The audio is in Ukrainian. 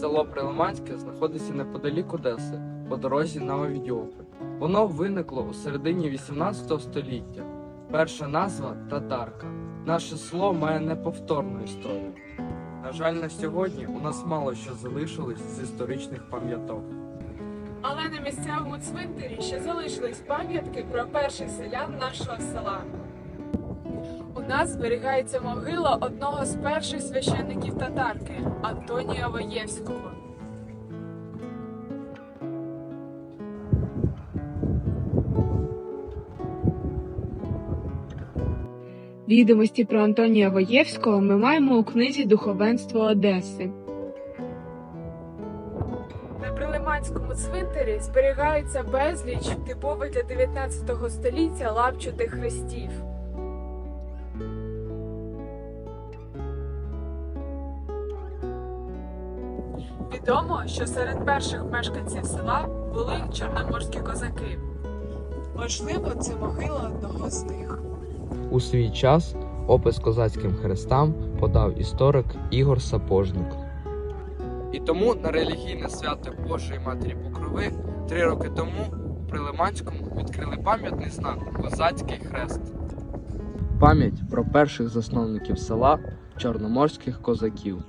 Село Прилиманське знаходиться неподалік Одеси, по дорозі на Овідіополь. Воно виникло у середині 18 століття. Перша назва татарка. Наше село має неповторну історію. На жаль, на сьогодні у нас мало що залишилось з історичних пам'яток. Але на місцевому цвинтарі ще залишились пам'ятки про перших селян нашого села. Нас зберігається могила одного з перших священників татарки Антонія Воєвського. Відомості про Антонія Воєвського ми маємо у книзі Духовенство Одеси. На Прилиманському цвинтарі зберігається безліч типових для 19 століття лапчатих хрестів. Відомо, що серед перших мешканців села були чорноморські козаки. Можливо, це могила одного з них. У свій час опис козацьким хрестам подав історик Ігор Сапожник. І тому на релігійне свято Божої Матері Покрови три роки тому у Прилиманському відкрили пам'ятний знак Козацький хрест. Пам'ять про перших засновників села чорноморських козаків.